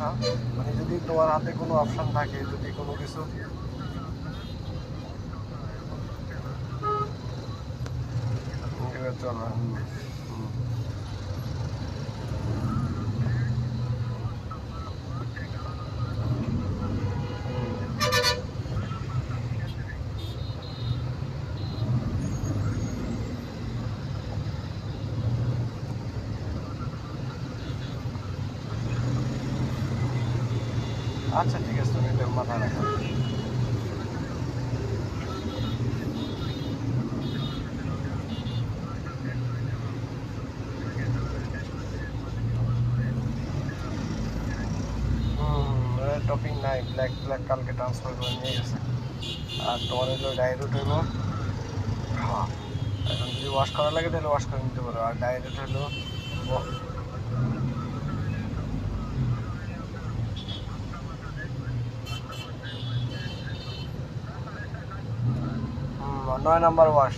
আচ্ছা মানে যদি তোমার হাতে কোনো অপশান থাকে যদি কোনো কিছু? চলো। আচ্ছা ঠিক আছে, তুমি এটা মাথায় রাখো। টপিং নাই ব্ল্যাক ব্ল্যাক কালকে ট্রান্সফার করে নিয়ে গেছে। আর তোমার হলো ডাইরুট হলো হ্যাঁ এখন যদি ওয়াশ করা লাগে তাহলে ওয়াশ করে নিতে পারো। আর ডাইরুট হলো নয় নাম্বার ওয়াশ